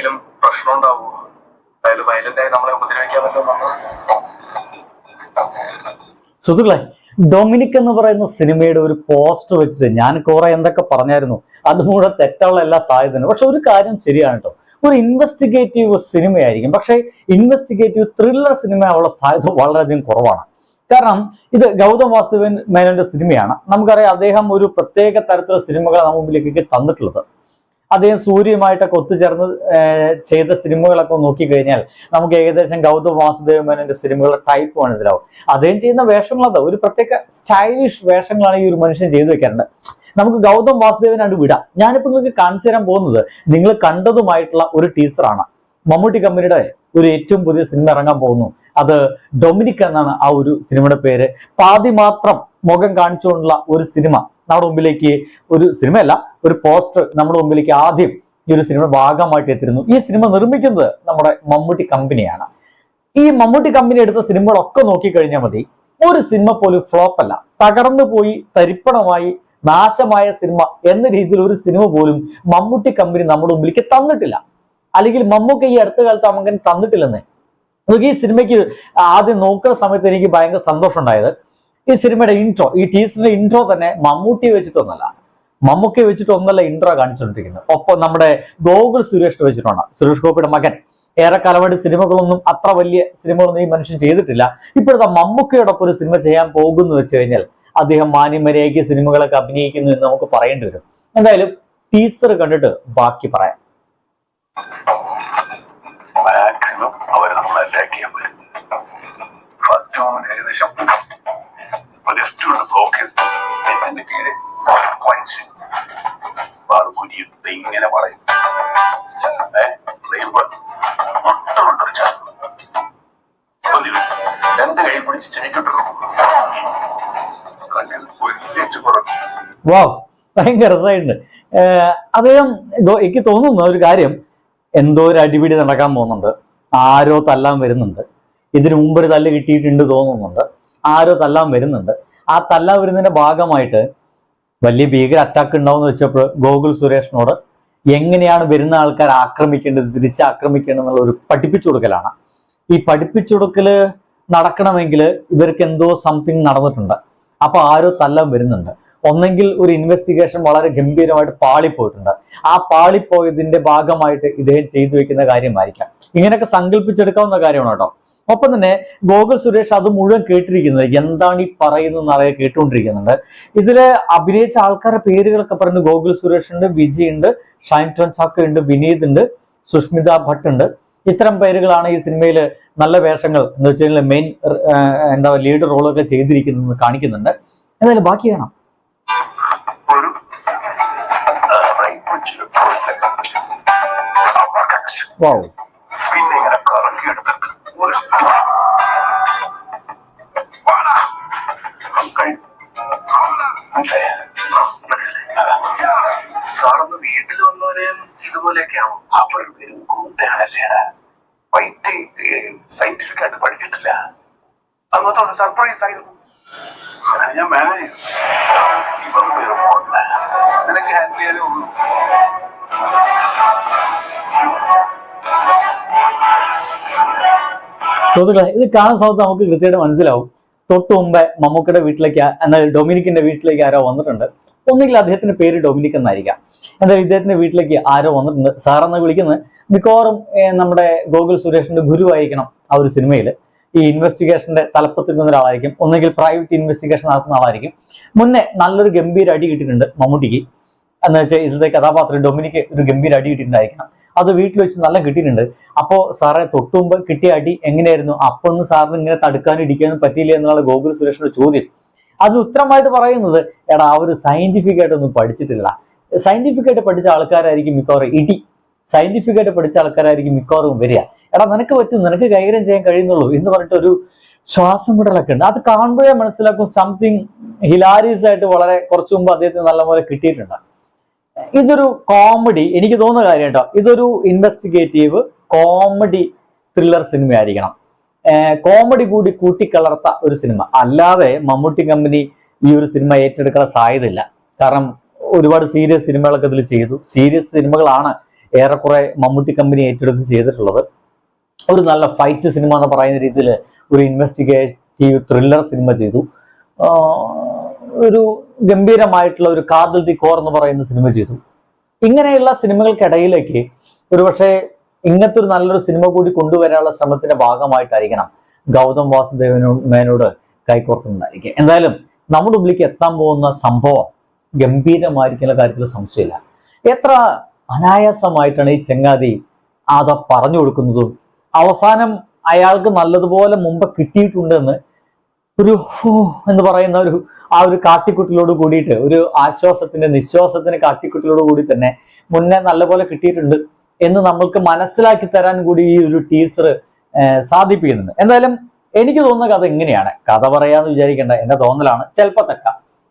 എന്തെങ്കിലും പ്രശ്നം ഉണ്ടാവുമോ അയാൾ വയലന്റ് ആയി നമ്മളെ ഉപദ്രവിക്കാൻ പറ്റുമോ സുഹൃത്തുക്കളെ ഡൊമിനിക് എന്ന് പറയുന്ന സിനിമയുടെ ഒരു പോസ്റ്റർ വെച്ചിട്ട് ഞാൻ കുറെ എന്തൊക്കെ പറഞ്ഞായിരുന്നു അതുകൂടെ തെറ്റുള്ള എല്ലാ സാധ്യതയും പക്ഷെ ഒരു കാര്യം ശരിയാണ് കേട്ടോ ഒരു ഇൻവെസ്റ്റിഗേറ്റീവ് സിനിമയായിരിക്കും. പക്ഷേ ഇൻവെസ്റ്റിഗേറ്റീവ് ത്രില്ലർ സിനിമ ഉള്ള സാധ്യത വളരെയധികം കുറവാണ്. കാരണം ഇത് ഗൗതം വാസുവിൻ മേനോന്റെ സിനിമയാണ്. നമുക്കറിയാം അദ്ദേഹം ഒരു പ്രത്യേക തരത്തിലുള്ള സിനിമകളെ നമ്മുടെ മുമ്പിലേക്ക് തന്നിട്ടുള്ളത്. അദ്ദേഹം സൂര്യയുമായിട്ടൊക്കെ ഒത്തുചേർന്ന് ചെയ്ത സിനിമകളൊക്കെ നോക്കിക്കഴിഞ്ഞാൽ നമുക്ക് ഏകദേശം ഗൗതം വാസുദേവ മേനോന്റെ സിനിമകളുടെ ടൈപ്പ് മനസ്സിലാവും. അദ്ദേഹം ചെയ്യുന്ന വേഷങ്ങളത് ഒരു പ്രത്യേക സ്റ്റൈലിഷ് വേഷങ്ങളാണ് ഈ ഒരു മനുഷ്യൻ ചെയ്തു വെക്കാറുണ്ട്. നമുക്ക് ഗൗതം വാസുദേവനായിട്ട് വിടാം. ഞാനിപ്പോ നിങ്ങൾക്ക് കാണിച്ചു തരാൻ പോകുന്നത് നിങ്ങൾ കണ്ടതുമായിട്ടുള്ള ഒരു ടീച്ചറാണ് മമ്മൂട്ടി കമ്പനിയുടെ ഒരു ഏറ്റവും പുതിയ സിനിമ ഇറങ്ങാൻ പോകുന്നു. അത് ഡൊമിനിക് എന്നാണ് ആ ഒരു സിനിമയുടെ പേര്. പാതി മാത്രം മുഖം കാണിച്ചുകൊണ്ടുള്ള ഒരു സിനിമ. നമ്മുടെ മുമ്പിലേക്ക് ഒരു സിനിമയല്ല ഒരു പോസ്റ്റർ നമ്മുടെ മുമ്പിലേക്ക് ആദ്യം ഈ ഒരു സിനിമ ഭാഗമായിട്ട് എത്തിരുന്നു ഈ സിനിമ നിർമ്മിക്കുന്നത് നമ്മുടെ മമ്മൂട്ടി കമ്പനിയാണ്. ഈ മമ്മൂട്ടി കമ്പനി എടുത്ത സിനിമകളൊക്കെ നോക്കിക്കഴിഞ്ഞാൽ മതി. ഒരു സിനിമ പോലും ഫ്ലോപ്പ് അല്ല. തകർന്നു പോയി തരിപ്പണമായി നാശമായ സിനിമ എന്ന രീതിയിൽ ഒരു സിനിമ പോലും മമ്മൂട്ടി കമ്പനി നമ്മുടെ മുമ്പിലേക്ക് തന്നിട്ടില്ല. അല്ലെങ്കിൽ മമ്മൂക്ക ഈ അടുത്ത കാലത്ത് അങ്ങനെ തന്നിട്ടില്ലെന്ന്. നമുക്ക് ഈ സിനിമയ്ക്ക് ആദ്യം നോക്കുന്ന സമയത്ത് എനിക്ക് ഭയങ്കര സന്തോഷം ഉണ്ടായത് ഈ സിനിമയുടെ ഇൻട്രോ ഈ ടീച്ചറിന്റെ ഇൻട്രോ തന്നെ മമ്മൂട്ടി വെച്ചിട്ടൊന്നല്ല. മമ്മൂക്കയെ വെച്ചിട്ട് ഒന്നല്ല ഇൻട്രോ കാണിച്ചുകൊണ്ടിരിക്കുന്നത് ഒപ്പം നമ്മുടെ ഗോകുൽ സുരേഷ് വെച്ചിട്ടാണ്. സുരേഷ് ഗോപിയുടെ മകൻ. ഏറെ ഏറെക്കാലമായിട്ട് സിനിമകളൊന്നും അത്ര വലിയ സിനിമകളൊന്നും ഈ മനുഷ്യൻ ചെയ്തിട്ടില്ല. ഇപ്പോഴത്തെ മമ്മൂക്കയോടൊപ്പം ഒരു സിനിമ ചെയ്യാൻ പോകുന്നു വെച്ച് കഴിഞ്ഞാൽ അദ്ദേഹം മാന്യമര്യാദയ്ക്ക് സിനിമകളൊക്കെ അഭിനയിക്കുന്നു എന്ന് നമുക്ക് പറയേണ്ടി വരും. എന്തായാലും ടീസർ കണ്ടിട്ട് ബാക്കി പറയാം. രണ്ട് പിടിച്ച് ഭയങ്കര രസമായിട്ടുണ്ട്. അദ്ദേഹം എനിക്ക് തോന്നുന്ന ഒരു കാര്യം. എന്തോ ഒരു അടിപിടി നടക്കാൻ പോകുന്നുണ്ട്. ആരോ തല്ലാൻ വരുന്നുണ്ട്. ഇതിനു മുമ്പ് ഒരു തല്ല് കിട്ടിയിട്ടുണ്ട് തോന്നുന്നുണ്ട്. ആരോ തല്ലാൻ വരുന്നുണ്ട്. ആ തല്ലാൻ വരുന്നതിന്റെ ഭാഗമായിട്ട് വലിയ ഭീകര അറ്റാക്ക് ഉണ്ടാവും വെച്ചപ്പോൾ ഗോകുൽ സുരേഷിനോട് എങ്ങനെയാണ് വരുന്ന ആൾക്കാർ ആക്രമിക്കേണ്ടത് തിരിച്ചാക്രമിക്കേണ്ടത് എന്നുള്ള ഒരു പഠിപ്പിച്ചു കൊടുക്കലാണ്. ഈ പഠിപ്പിച്ചു കൊടുക്കൽ നടക്കണമെങ്കിൽ ഇവർക്ക് എന്തോ സംതിങ് നടന്നിട്ടുണ്ട്. അപ്പൊ ആരോ തല്ലം വരുന്നുണ്ട്. ഒന്നെങ്കിൽ ഒരു ഇൻവെസ്റ്റിഗേഷൻ വളരെ ഗംഭീരമായിട്ട് പാളിപ്പോയിട്ടുണ്ട്. ആ പാളിപ്പോയതിന്റെ ഭാഗമായിട്ട് ഇദ്ദേഹം ചെയ്തു വെക്കുന്ന കാര്യമായിരിക്കാം. ഇങ്ങനെയൊക്കെ സങ്കല്പിച്ചെടുക്കാവുന്ന കാര്യമാണ് കേട്ടോ. ഒപ്പം തന്നെ ഗോകുൽ സുരേഷ് അത് മുഴുവൻ കേട്ടിരിക്കുന്നത് എന്താണ് ഈ പറയുന്നത് എന്നറിയാൻ കേട്ടുകൊണ്ടിരിക്കുന്നുണ്ട്. ഇതിൽ അഭിനയിച്ച ആൾക്കാരുടെ പേരുകളൊക്കെ പറഞ്ഞു ഗോകുൽ സുരേഷ് ഉണ്ട് വിജയ് ഉണ്ട് ഷൈൻ ടോൺ ചാക്ക ഉണ്ട് വിനീത് ഉണ്ട് സുഷ്മിത ഭട്ട് ഉണ്ട്. ഇത്തരം പേരുകളാണ് ഈ സിനിമയിൽ നല്ല വേഷങ്ങൾ എന്ന് വെച്ച് കഴിഞ്ഞാൽ മെയിൻ എന്താ ലീഡ് റോളൊക്കെ ചെയ്തിരിക്കുന്നത് കാണിക്കുന്നുണ്ട്. എന്തായാലും ബാക്കി കാണാം. ഒരു സയന്റിഫിക് ആയിട്ട് പഠിച്ചിട്ടില്ല. അന്നത്തോടെ സർപ്രൈസ് ആയിരുന്നു അത് ഞാൻ മാനേജ് ചെയ്തു. നിനക്ക് ഹാൻഡിൽ ചെയ്യാനേ ഉള്ളൂ. സുഹൃത്തുക്കളെ ഇത് കാണാൻ സമയത്ത് നമുക്ക് കൃത്യമായിട്ട് മനസ്സിലാവും. തൊട്ട് മുമ്പേ മമ്മൂക്കയുടെ വീട്ടിലേക്ക് എന്നാൽ ഡൊമിനിക്കിന്റെ വീട്ടിലേക്ക് ആരോ വന്നിട്ടുണ്ട്. ഒന്നുകിൽ അദ്ദേഹത്തിന്റെ പേര് ഡൊമിനിക് എന്നായിരിക്കാം. എന്തായാലും ഇദ്ദേഹത്തിന്റെ വീട്ടിലേക്ക് ആരോ വന്നിട്ടുണ്ട്. സാറെന്ന് വിളിക്കുന്നത് മിക്കവാറും നമ്മുടെ ഗോകുൽ സുരേഷിന്റെ ഗുരുവായിരിക്കണം ആ ഒരു സിനിമയിൽ ഈ ഇൻവെസ്റ്റിഗേഷന്റെ തലപ്പത്തിൽ നിന്ന ഒരാളായിരിക്കും. ഒന്നെങ്കിൽ പ്രൈവറ്റ് ഇൻവെസ്റ്റിഗേഷൻ നടത്തുന്ന ആളായിരിക്കും. മുന്നേ നല്ലൊരു ഗംഭീര അടി കിട്ടിയിട്ടുണ്ട് മമ്മൂട്ടിക്ക്. എന്ന് വെച്ചാൽ ഇതിലെ കഥാപാത്രം ഡൊമിനിക്ക് ഒരു ഗംഭീര അടി കിട്ടിയിട്ടുണ്ടായിരിക്കണം. അത് വീട്ടിൽ വെച്ച് നല്ല കിട്ടിയിട്ടുണ്ട്. അപ്പോ സാറെ തൊട്ടുമുമ്പ് കിട്ടിയ അടി എങ്ങനെയായിരുന്നു? അപ്പൊ ഒന്ന് സാറിന് ഇങ്ങനെ തടുക്കാനും ഇടിക്കാനും പറ്റിയില്ല എന്നുള്ള ഗോകുൽ സുരേഷിന്റെ ചോദ്യം. അതിന് ഉത്തരമായിട്ട് പറയുന്നത് എടാ അവർ സയന്റിഫിക് ആയിട്ടൊന്നും പഠിച്ചിട്ടില്ല. സയന്റിഫിക് ആയിട്ട് പഠിച്ച ആൾക്കാരായിരിക്കും മിക്കവാറും ഇടി. സയന്റിഫിക് ആയിട്ട് പഠിച്ച ആൾക്കാരായിരിക്കും മിക്കവാറും വരിക. എടാ നിനക്ക് പറ്റും നിനക്ക് കൈകാര്യം ചെയ്യാൻ കഴിയുന്നുള്ളൂ എന്ന് പറഞ്ഞിട്ട് ഒരു ശ്വാസം വിടലൊക്കെ ഉണ്ട്. അത് കാണുമ്പോഴേ മനസ്സിലാക്കും സംതിങ് ഹിലാരിയസ് ആയിട്ട് വളരെ കുറച്ചു മുമ്പ് അദ്ദേഹത്തിന് നല്ലപോലെ കിട്ടിയിട്ടുണ്ട്. ഇതൊരു കോമഡി എനിക്ക് തോന്നുന്ന കാര്യം കേട്ടോ ഇതൊരു ഇൻവെസ്റ്റിഗേറ്റീവ് കോമഡി ത്രില്ലർ സിനിമ ആയിരിക്കണം കോമഡി കൂടി കൂട്ടിക്കലർത്ത ഒരു സിനിമ. അല്ലാതെ മമ്മൂട്ടി കമ്പനി ഈ ഒരു സിനിമ ഏറ്റെടുക്കാൻ സാധ്യതയില്ല. കാരണം ഒരുപാട് സീരിയസ് സിനിമകളൊക്കെ ഇതിൽ ചെയ്തു. സീരിയസ് സിനിമകളാണ് ഏറെക്കുറെ മമ്മൂട്ടി കമ്പനി ഏറ്റെടുത്ത് ചെയ്തിട്ടുള്ളത്. ഒരു നല്ല ഫൈറ്റ് സിനിമ എന്ന് പറയുന്ന രീതിയിൽ ഒരു ഇൻവെസ്റ്റിഗേറ്റീവ് ത്രില്ലർ സിനിമ ചെയ്തു. ഒരു ഗംഭീരമായിട്ടുള്ള ഒരു കാതൽ ദി കോർ എന്ന് പറയുന്ന സിനിമ ചെയ്തു. ഇങ്ങനെയുള്ള സിനിമകൾക്കിടയിലേക്ക് ഒരുപക്ഷെ ഇങ്ങനത്തെ ഒരു നല്ലൊരു സിനിമ കൂടി കൊണ്ടുവരാനുള്ള ശ്രമത്തിന്റെ ഭാഗമായിട്ടായിരിക്കണം ഗൗതം വാസുദേവനോ മേനോട് കൈകോർത്തുന്നതായിരിക്കും എന്തായാലും നമ്മുടെ ഉള്ളിലേക്ക് എത്താൻ പോകുന്ന സംഭവം ഗംഭീരമായിരിക്കുന്ന കാര്യത്തിൽ സംശയമില്ല. എത്ര അനായാസമായിട്ടാണ് ഈ ചെങ്ങാതി അത് പറഞ്ഞു കൊടുക്കുന്നതും അവസാനം അയാൾക്ക് നല്ലതുപോലെ മുമ്പ് കിട്ടിയിട്ടുണ്ടെന്ന് ഒരു എന്ന് പറയുന്ന ഒരു ആ ഒരു കാട്ടിക്കുട്ടിലോട് കൂടിയിട്ട് ഒരു ആശ്വാസത്തിന്റെ നിശ്വാസത്തിന്റെ കാട്ടിക്കുട്ടിലോട് കൂടി തന്നെ മുന്നേ നല്ലപോലെ കിട്ടിയിട്ടുണ്ട് എന്ന് നമ്മൾക്ക് മനസ്സിലാക്കി തരാൻ കൂടി ഈ ഒരു ടീച്ചർ സാധിപ്പിക്കുന്നുണ്ട്. എന്തായാലും എനിക്ക് തോന്നുന്ന കഥ എങ്ങനെയാണ് കഥ പറയാന്ന് വിചാരിക്കേണ്ട എന്റെ തോന്നലാണ്. ചിലപ്പോ തക്ക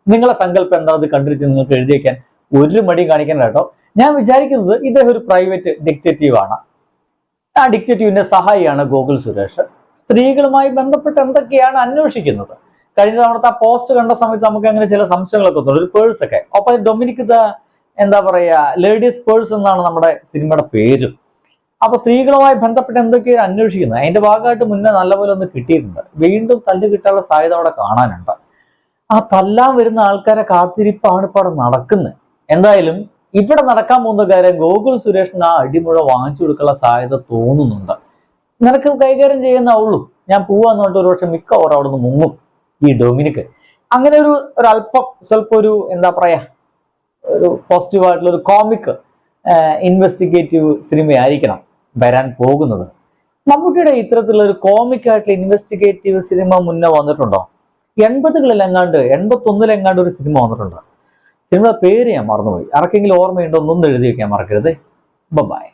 നിങ്ങളെ സങ്കല്പം എന്താ അത് കണ്ടിട്ട് നിങ്ങൾക്ക് എഴുതി വയ്ക്കാൻ ഒരു മടിയും കാണിക്കണ്ട കേട്ടോ. ഞാൻ വിചാരിക്കുന്നത് ഇദ്ദേഹം ഒരു പ്രൈവറ്റ് ഡിക്റ്റേറ്റീവ് ആണ്. ആ ഡിക്റ്റേറ്റീവിന്റെ സഹായിയാണ് ഗോകുൽ സുരേഷ്. സ്ത്രീകളുമായി ബന്ധപ്പെട്ട് എന്തൊക്കെയാണ് അന്വേഷിക്കുന്നത്? കഴിഞ്ഞ തവണത്തെ ആ പോസ്റ്റ് കണ്ട സമയത്ത് നമുക്ക് അങ്ങനെ ചില സംശയങ്ങളൊക്കെ തോന്നും. ഒരു പേഴ്സ് ഒക്കെ. അപ്പൊ ഡൊമിനിക് ദ എന്താ പറയാ ലേഡീസ് പേഴ്സ് എന്നാണ് നമ്മുടെ സിനിമയുടെ പേര്. അപ്പൊ സ്ത്രീകളുമായി ബന്ധപ്പെട്ട് എന്തൊക്കെയാണ് അന്വേഷിക്കുന്നത് അതിന്റെ ഭാഗമായിട്ട് മുന്നേ നല്ലപോലെ ഒന്ന് കിട്ടിയിട്ടുണ്ട്. വീണ്ടും തല്ല് കിട്ടാനുള്ള സാധ്യത അവിടെ കാണാനുണ്ട്. ആ തല്ലാൻ വരുന്ന ആൾക്കാരെ കാത്തിരിപ്പാണ് ഇപ്പൊ അവിടെ നടക്കുന്നത്. എന്തായാലും ഇവിടെ നടക്കാൻ പോകുന്ന കാര്യം ഗോകുൽ സുരേഷിന് ആ അടിമുഴ വാങ്ങിച്ചു കൊടുക്കാനുള്ള സാധ്യത തോന്നുന്നുണ്ട്. നിനക്ക് കൈകാര്യം ചെയ്യുന്ന ഉള്ളൂ. ഞാൻ പോവാന്ന് പറഞ്ഞിട്ട് മിക്ക ഓർ അവിടെ നിന്ന് മുങ്ങും ഈ ഡൊമിനിക്ക്. അങ്ങനെ ഒരു ഒരു അല്പം സ്വല്പം ഒരു എന്താ പറയാ ഒരു പോസിറ്റീവ് ആയിട്ടുള്ള ഒരു കോമിക് ഇൻവെസ്റ്റിഗേറ്റീവ് സിനിമയായിരിക്കണം വരാൻ പോകുന്നത്. മമ്മൂട്ടിയുടെ ഇത്തരത്തിലുള്ള ഒരു കോമിക് ആയിട്ടുള്ള ഇൻവെസ്റ്റിഗേറ്റീവ് സിനിമ മുന്നേ വന്നിട്ടുണ്ടോ? എൺപതുകളിൽ എങ്ങാണ്ട് എൺപത്തൊന്നിലെങ്ങാണ്ട് ഒരു സിനിമ വന്നിട്ടുണ്ട്. സിനിമയുടെ പേര് ഞാൻ മറന്നുപോയി. ആർക്കെങ്കിലും ഓർമ്മയുണ്ടോ? ഒന്നും എഴുതി വെക്കാൻ മറക്കരുത്. ബൈ